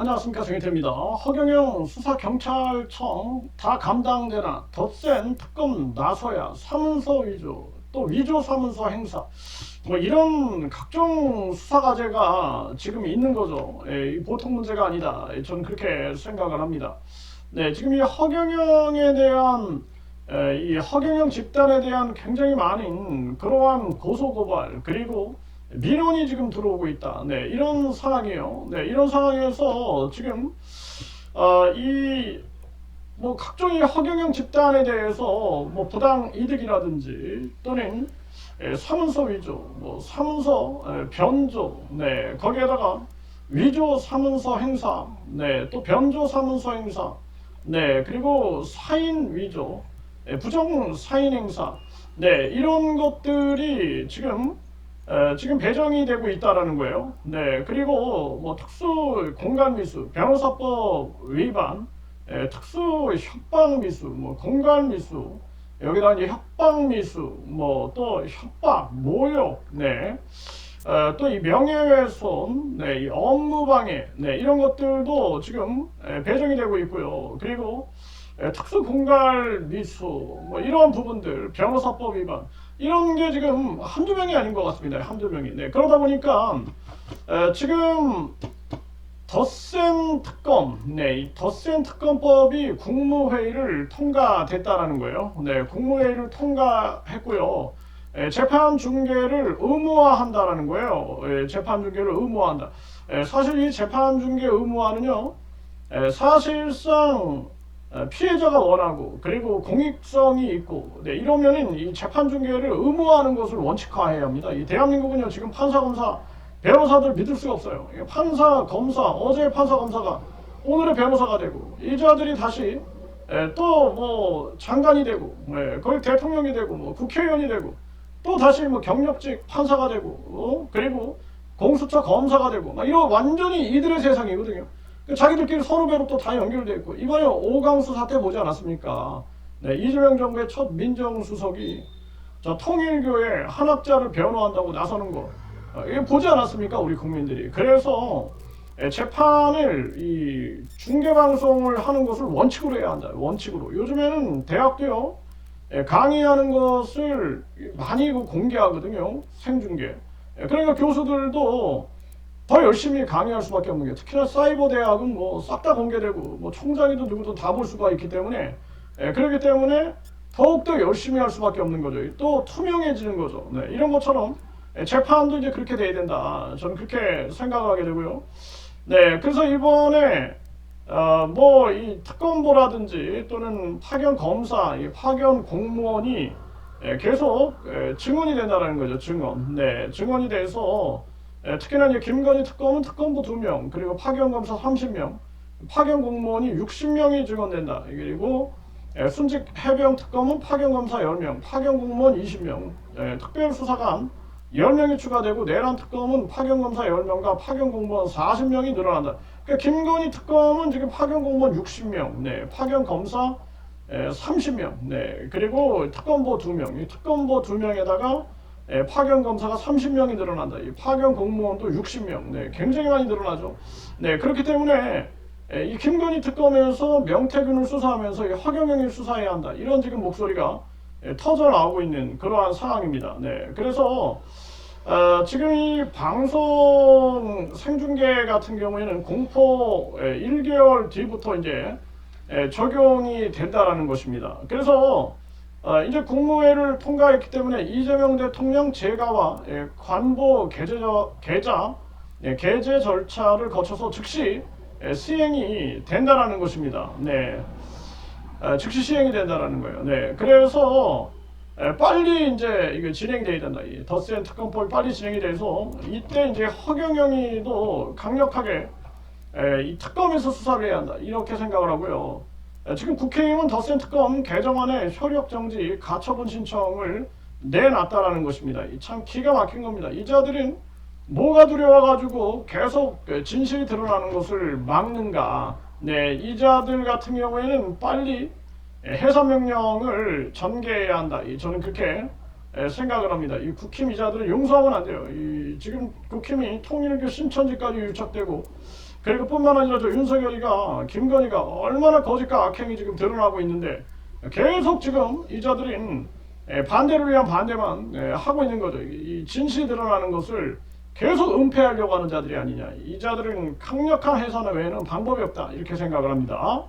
안녕하십니까 정희태입니다. 허경영 수사경찰청 다 감당되나 덧센 특검 나서야 사문서 위조 또 위조 사문서 행사 뭐 이런 각종 수사 과제가 지금 있는 거죠. 예, 이 보통 문제가 아니다. 예, 저는 그렇게 생각을 합니다. 네, 지금 이 허경영에 대한 에, 이 허경영 집단에 대한 굉장히 많은 그러한 고소 고발 그리고 민원이 지금 들어오고 있다. 네, 이런 상황이에요. 네, 이런 상황에서 지금 어, 이뭐 각종의 허경영 집단에 대해서 뭐 부당 이득이라든지 또는 에, 사문서 위조, 뭐 사문서 에, 변조, 네, 거기에다가 위조 사문서 행사, 네, 또 변조 사문서 행사, 네, 그리고 사인 위조, 예, 부정 사인 행사, 네 이런 것들이 지금 에, 지금 배정이 되고 있다라는 거예요. 네 그리고 뭐 특수 공간 미수, 변호사법 위반, 에, 특수 협박 미수, 뭐 공간 미수, 여기다 이제 협박 미수, 뭐 또 협박, 모욕, 네. 어, 또이 명예훼손, 네, 이 업무방해, 네, 이런 것들도 지금 에, 배정이 되고 있고요. 그리고 에, 특수공갈 미수, 뭐 이런 부분들, 변호사법 위반, 이런 게 지금 한두 명이 아닌 것 같습니다. 한두 명이. 네, 그러다 보니까 에, 지금 덧센 특검, 네, 이 덧센 특검법이 국무회의를 통과됐다라는 거예요. 네, 국무회의를 통과했고요. 에, 재판 중계를 의무화한다라는 거예요. 에, 재판 중계를 의무화한다. 에, 사실 이 재판 중계 의무화는요, 에, 사실상 에, 피해자가 원하고 그리고 공익성이 있고 네, 이러면은 이 재판 중계를 의무화하는 것을 원칙화해야 합니다. 이 대한민국은요 지금 판사 검사 변호사들 믿을 수가 없어요. 이 판사 검사 어제 판사 검사가 오늘의 변호사가 되고 이자들이 다시 또 뭐 장관이 되고 예, 거의 대통령이 되고 뭐 국회의원이 되고 또 다시 뭐 경력직 판사가 되고 어? 그리고 공수처 검사가 되고 막 이런 완전히 이들의 세상이거든요. 그 자기들끼리 서로 배로 또다 연결돼 있고 이번에 오강수 사태 보지 않았습니까? 네, 이재명 정부의 첫 민정수석이 저 통일교회 한학자를 변호한다고 나서는 거 어, 이거 보지 않았습니까 우리 국민들이? 그래서 에, 재판을 이 중계 방송을 하는 것을 원칙으로 해야 한다 원칙으로. 요즘에는 대학도요 에, 강의하는 것을 많이 그 공개하거든요 생중계. 에, 그러니까 교수들도 더 열심히 강의할 수밖에 없는 게 특히나 사이버 대학은 뭐 싹 다 공개되고 뭐 총장이든 누구든 다 볼 수가 있기 때문에 예, 그렇기 때문에 더욱더 열심히 할 수밖에 없는 거죠. 또 투명해지는 거죠. 네, 이런 것처럼 예, 재판도 이제 그렇게 돼야 된다. 저는 그렇게 생각을 하게 되고요. 네, 그래서 이번에 어, 뭐이 특검보라든지 또는 파견 검사, 이 파견 공무원이 예, 계속 예, 증언이 된다는 거죠. 증언. 네, 증언이 돼서 예, 특히나 이제 김건희 특검은 특검부 2명, 그리고 파견 검사 30명, 파견 공무원이 60명이 증언된다. 그리고 예, 순직 해병 특검은 파견 검사 10명, 파견 공무원 20명, 예, 특별수사관 10명이 추가되고 내란 특검은 파견 검사 10명과 파견 공무원 40명이 늘어난다. 그러니까 김건희 특검은 지금 파견 공무원 60명, 네, 파견 검사 예, 30명, 네, 그리고 특검보 2명, 이 특검보 2명에다가 예, 파견 검사가 30명이 늘어난다. 이 파견 공무원도 60명. 네, 굉장히 많이 늘어나죠. 네, 그렇기 때문에 예, 이 김건희 특검에서 명태균을 수사하면서 이 허경영을 수사해야 한다. 이런 지금 목소리가 예, 터져 나오고 있는 그러한 상황입니다. 네, 그래서 어, 지금 이 방송 생중계 같은 경우에는 공포 예, 1개월 뒤부터 이제 예, 적용이 된다라는 것입니다. 그래서 어, 이제 국무회를 통과했기 때문에 이재명 대통령 재가와 예, 관보 게재, 계좌 예, 게재 절차를 거쳐서 즉시 예, 시행이 된다라는 것입니다. 네, 어, 즉시 시행이 된다라는 거예요. 네, 그래서 에, 빨리 이제 이게 진행돼야 된다. 이 덧센 특검법이 빨리 진행이 돼서 이때 이제 허경영이도 강력하게 에, 이 특검에서 수사를 해야 한다. 이렇게 생각을 하고요. 에, 지금 국회의원 덧센 특검 개정안에 효력 정지 가처분 신청을 내놨다라는 것입니다. 이참 기가 막힌 겁니다. 이 자들은 뭐가 두려워가지고 계속 에, 진실이 드러나는 것을 막는가? 네, 이 자들 같은 경우에는 빨리 에, 해산 명령을 전개해야 한다. 이, 저는 그렇게 에, 생각을 합니다. 이 국힘 이자들은 용서하면 안 돼요. 이, 지금 국힘이 통일교 신천지까지 유착되고 그리고 뿐만 아니라 저 윤석열이가 김건희가 얼마나 거짓과 악행이 지금 드러나고 있는데 계속 지금 이 자들인 예, 반대를 위한 반대만 예, 하고 있는 거죠. 이 진실이 드러나는 것을 계속 은폐하려고 하는 자들이 아니냐. 이 자들은 강력한 해산 외에는 방법이 없다. 이렇게 생각을 합니다.